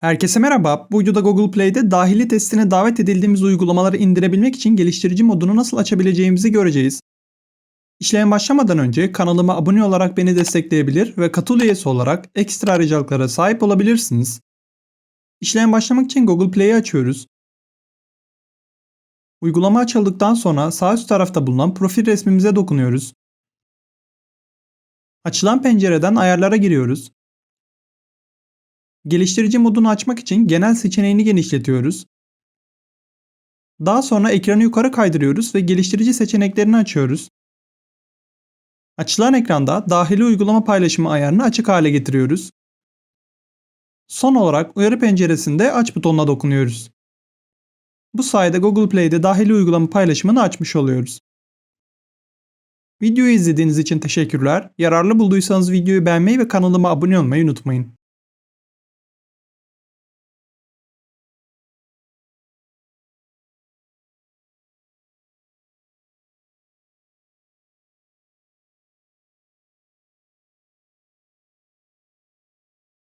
Herkese merhaba. Bu videoda Google Play'de dahili testine davet edildiğimiz uygulamaları indirebilmek için geliştirici modunu nasıl açabileceğimizi göreceğiz. İşlem başlamadan önce kanalıma abone olarak beni destekleyebilir ve katıl üyesi olarak ekstra ayrıcalıklara sahip olabilirsiniz. İşlem başlamak için Google Play'i açıyoruz. Uygulama açıldıktan sonra sağ üst tarafta bulunan profil resmimize dokunuyoruz. Açılan pencereden ayarlara giriyoruz. Geliştirici modunu açmak için genel seçeneğini genişletiyoruz. Daha sonra ekranı yukarı kaydırıyoruz ve geliştirici seçeneklerini açıyoruz. Açılan ekranda dahili uygulama paylaşımı ayarını açık hale getiriyoruz. Son olarak uyarı penceresinde aç butonuna dokunuyoruz. Bu sayede Google Play'de dahili uygulama paylaşımını açmış oluyoruz. Videoyu izlediğiniz için teşekkürler. Yararlı bulduysanız videoyu beğenmeyi ve kanalıma abone olmayı unutmayın.